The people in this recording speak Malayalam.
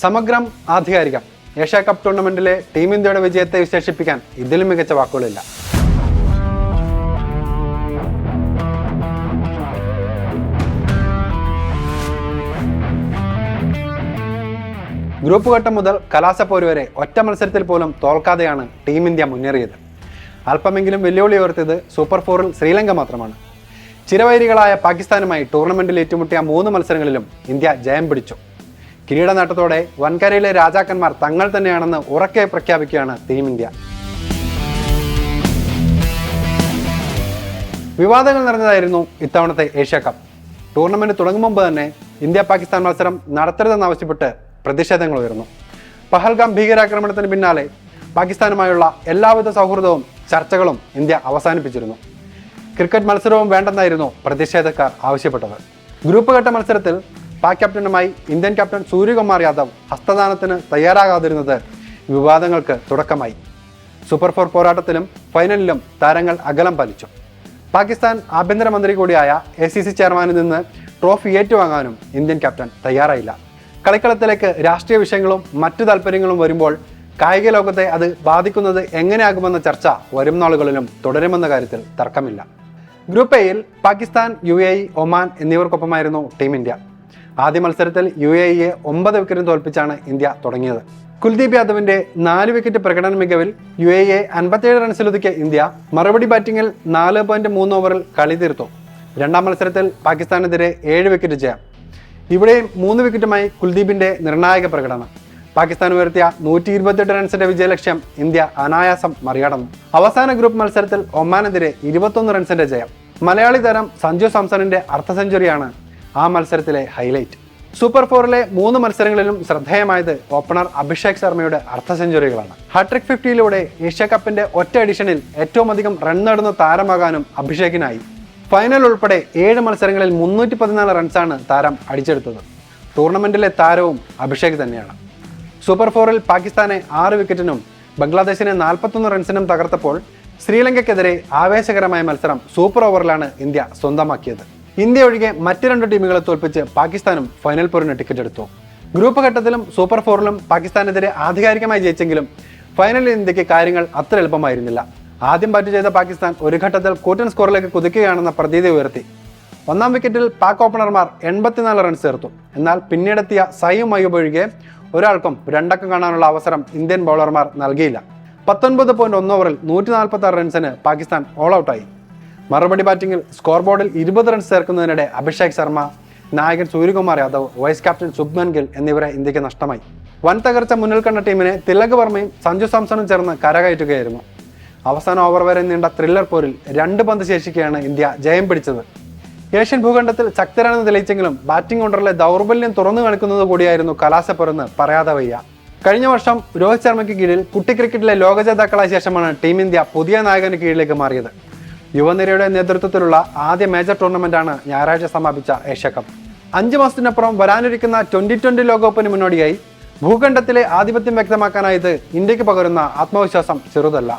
സമഗ്രം ആധികാരികം. ഏഷ്യ കപ്പ് ടൂർണമെന്റിലെ ടീം ഇന്ത്യയുടെ വിജയത്തെ വിശേഷിപ്പിക്കാൻ ഇതിലും മികച്ച വാക്കുകളില്ല. ഗ്രൂപ്പ് ഘട്ടം മുതൽ കലാസപ്പോര് വരെ ഒറ്റ മത്സരത്തിൽ പോലും തോൽക്കാതെയാണ് ടീം ഇന്ത്യ മുന്നേറിയത്. അല്പമെങ്കിലും വെല്ലുവിളി ഉയർത്തിയത് സൂപ്പർ ഫോറിൽ ശ്രീലങ്ക മാത്രമാണ്. ചിരവൈരികളായ പാകിസ്ഥാനുമായി ടൂർണമെന്റിൽ ഏറ്റുമുട്ടിയ മൂന്ന് മത്സരങ്ങളിലും ഇന്ത്യ ജയം പിടിച്ചു. കിരീട നേട്ടത്തോടെ വൻകരയിലെ രാജാക്കന്മാർ തങ്ങൾ തന്നെയാണെന്ന് ഉറക്കെ പ്രഖ്യാപിക്കുകയാണ് ടീം ഇന്ത്യ. വിവാദങ്ങൾ നിറഞ്ഞതായിരുന്നു ഇത്തവണത്തെ ഏഷ്യ കപ്പ്. ടൂർണമെന്റ് തുടങ്ങും മുമ്പ് തന്നെ ഇന്ത്യ പാകിസ്ഥാൻ മത്സരം നടത്തരുതെന്നാവശ്യപ്പെട്ട് പ്രതിഷേധങ്ങൾ ഉയർന്നു. പഹൽഗാം ഭീകരാക്രമണത്തിന് പിന്നാലെ പാകിസ്ഥാനുമായുള്ള എല്ലാവിധ സൗഹൃദവും ചർച്ചകളും ഇന്ത്യ അവസാനിപ്പിച്ചിരുന്നു. ക്രിക്കറ്റ് മത്സരവും വേണ്ടെന്നായിരുന്നു പ്രതിഷേധക്കാർ ആവശ്യപ്പെട്ടത്. ഗ്രൂപ്പ് ഘട്ട മത്സരത്തിൽ പാക് ക്യാപ്റ്റനുമായി ഇന്ത്യൻ ക്യാപ്റ്റൻ സൂര്യകുമാർ യാദവ് ഹസ്തദാനത്തിന് തയ്യാറാകാതിരുന്നത് വിവാദങ്ങൾക്ക് തുടക്കമായി. സൂപ്പർ ഫോർ പോരാട്ടത്തിലും ഫൈനലിലും താരങ്ങൾ അകലം പാലിച്ചു. പാകിസ്ഥാൻ ആഭ്യന്തരമന്ത്രി കൂടിയായ എ സി സി ചെയർമാനിൽ നിന്ന് ട്രോഫി ഏറ്റുവാങ്ങാനും ഇന്ത്യൻ ക്യാപ്റ്റൻ തയ്യാറായില്ല. കളിക്കളത്തിലേക്ക് രാഷ്ട്രീയ വിഷയങ്ങളും മറ്റു താല്പര്യങ്ങളും വരുമ്പോൾ കായിക ലോകത്തെ അത് ബാധിക്കുന്നത് എങ്ങനെയാകുമെന്ന ചർച്ച വരും നാളുകളിലും തുടരുമെന്ന കാര്യത്തിൽ തർക്കമില്ല. ഗ്രൂപ്പ് എയിൽ പാകിസ്ഥാൻ യു ഒമാൻ എന്നിവർക്കൊപ്പമായിരുന്നു ടീം ഇന്ത്യ. ആദ്യ മത്സരത്തിൽ യു എ ഇയെ ഒമ്പത് വിക്കറ്റിന് തോൽപ്പിച്ചാണ് ഇന്ത്യ തുടങ്ങിയത്. കുൽദീപ് യാദവിന്റെ നാല് വിക്കറ്റ് പ്രകടന മികവിൽ യു എ എ അൻപത്തിയേഴ് റൺസിലൊതുക്കിയ ഇന്ത്യ മറുപടി ബാറ്റിംഗിൽ നാല് പോയിന്റ് മൂന്ന് ഓവറിൽ കളി തീർത്തു. രണ്ടാം മത്സരത്തിൽ പാകിസ്ഥാനെതിരെ ഏഴ് വിക്കറ്റ് ജയം. ഇവിടെയും മൂന്ന് വിക്കറ്റുമായി കുൽദീപിന്റെ നിർണായക പ്രകടനം. പാകിസ്ഥാൻ ഉയർത്തിയ നൂറ്റി ഇരുപത്തെട്ട് റൺസിന്റെ വിജയലക്ഷ്യം ഇന്ത്യ അനായാസം മറികടന്നു. അവസാന ഗ്രൂപ്പ് മത്സരത്തിൽ ഒമാനെതിരെ ഇരുപത്തൊന്ന് റൺസിന്റെ ജയം. മലയാളി താരം സഞ്ജു സാംസണിന്റെ അർദ്ധ സെഞ്ചുറിയാണ് ആ മത്സരത്തിലെ ഹൈലൈറ്റ്. സൂപ്പർ ഫോറിലെ മൂന്ന് മത്സരങ്ങളിലും ശ്രദ്ധേയമായത് ഓപ്പണർ അഭിഷേക് ശർമ്മയുടെ അർദ്ധ സെഞ്ചുറികളാണ് ഹാട്രിക് ഫിഫ്റ്റിയിലൂടെ ഏഷ്യ കപ്പിന്റെ ഒറ്റ എഡിഷനിൽ ഏറ്റവും അധികം റൺ നേടുന്ന താരമാകാനും അഭിഷേകിനായി. ഫൈനൽ ഉൾപ്പെടെ ഏഴ് മത്സരങ്ങളിൽ മുന്നൂറ്റി പതിനാല് റൺസാണ് താരം അടിച്ചെടുത്തത്. ടൂർണമെന്റിലെ താരവും അഭിഷേക് തന്നെയാണ്. സൂപ്പർ ഫോറിൽ പാകിസ്ഥാനെ ആറ് വിക്കറ്റിനും ബംഗ്ലാദേശിനെ നാൽപ്പത്തൊന്ന് റൺസിനും തകർത്തപ്പോൾ ശ്രീലങ്കയ്ക്കെതിരെ ആവേശകരമായ മത്സരം സൂപ്പർ ഓവറിലാണ് ഇന്ത്യ സ്വന്തമാക്കിയത്. ഇന്ത്യ ഒഴികെ മറ്റ് രണ്ട് ടീമുകളെ തോൽപ്പിച്ച് പാകിസ്ഥാനും ഫൈനൽ പോറിന് ടിക്കറ്റ് എടുത്തു. ഗ്രൂപ്പ് ഘട്ടത്തിലും സൂപ്പർ ഫോറിലും പാകിസ്ഥാനെതിരെ ആധികാരികമായി ജയിച്ചെങ്കിലും ഫൈനലിൽ ഇന്ത്യയ്ക്ക് കാര്യങ്ങൾ അത്ര എളുപ്പമായിരുന്നില്ല. ആദ്യം ബാറ്റ് ചെയ്ത പാകിസ്ഥാൻ ഒരു ഘട്ടത്തിൽ കൂറ്റൻ സ്കോറിലേക്ക് കുതിക്കുകയാണെന്ന പ്രതീതി ഉയർത്തി. ഒന്നാം വിക്കറ്റിൽ പാക് ഓപ്പണർമാർ എൺപത്തിനാല് റൺസ് ചേർത്തു. എന്നാൽ പിന്നീടെത്തിയ സയും അയ്യൂബ് ഒഴികെ ഒരാൾക്കും രണ്ടക്കം കാണാനുള്ള അവസരം ഇന്ത്യൻ ബൗളർമാർ നൽകിയില്ല. പത്തൊൻപത് പോയിന്റ് ഒന്ന് ഓവറിൽ നൂറ്റി നാൽപ്പത്തി ആറ് റൺസിന് പാകിസ്ഥാൻ ഓൾ ഔട്ടായി മറുപടി ബാറ്റിംഗിൽ സ്കോർ ബോർഡിൽ ഇരുപത് റൺസ് ചേർക്കുന്നതിനിടെ അഭിഷേക് ശർമ്മ നായകൻ സൂര്യകുമാർ യാദവ് വൈസ് ക്യാപ്റ്റൻ ശുഭ്മൻ ഗിൽ എന്നിവരെ ഇന്ത്യയ്ക്ക് നഷ്ടമായി. വൻ തകർച്ച മുന്നിൽ കണ്ട ടീമിനെ തിലക് വർമ്മയും സഞ്ജു സാംസണും ചേർന്ന് കരകയറ്റുകയായിരുന്നു. അവസാന ഓവർ വരെ നീണ്ട ത്രില്ലർ പോരിൽ രണ്ട് പന്ത് ശേഷിക്കെയാണ് ഇന്ത്യ ജയം പിടിച്ചത്. ഏഷ്യൻ ഭൂഖണ്ഡത്തിൽ ശക്തരാണെന്ന് തെളിയിച്ചെങ്കിലും ബാറ്റിംഗ് ഓർഡറിലെ ദൗർബല്യം തുറന്നു കാണിക്കുന്നത് കൂടിയായിരുന്നു കലാശപ്പുറന്ന് പറയാതെ വയ്യ. കഴിഞ്ഞ വർഷം രോഹിത് ശർമ്മയ്ക്ക് കീഴിൽ കുട്ടി ക്രിക്കറ്റിലെ ലോക ജേതാക്കളായ ശേഷമാണ് ടീം ഇന്ത്യ പുതിയ നായകന് കീഴിലേക്ക് മാറിയത്. യുവനിരയുടെ നേതൃത്വത്തിലുള്ള ആദ്യ മേജർ ടൂർണമെന്റാണ് ഞായറാഴ്ച സമാപിച്ച ഏഷ്യ കപ്പ് അഞ്ച് മാസത്തിനപ്പുറം വരാനിരിക്കുന്ന ട്വന്റി ട്വന്റി ലോകകപ്പിന് മുന്നോടിയായി ഭൂഖണ്ഡത്തിലെ ആധിപത്യം വ്യക്തമാക്കാനായത് ഇന്ത്യയ്ക്ക് പകരുന്ന ആത്മവിശ്വാസം ചെറുതല്ല.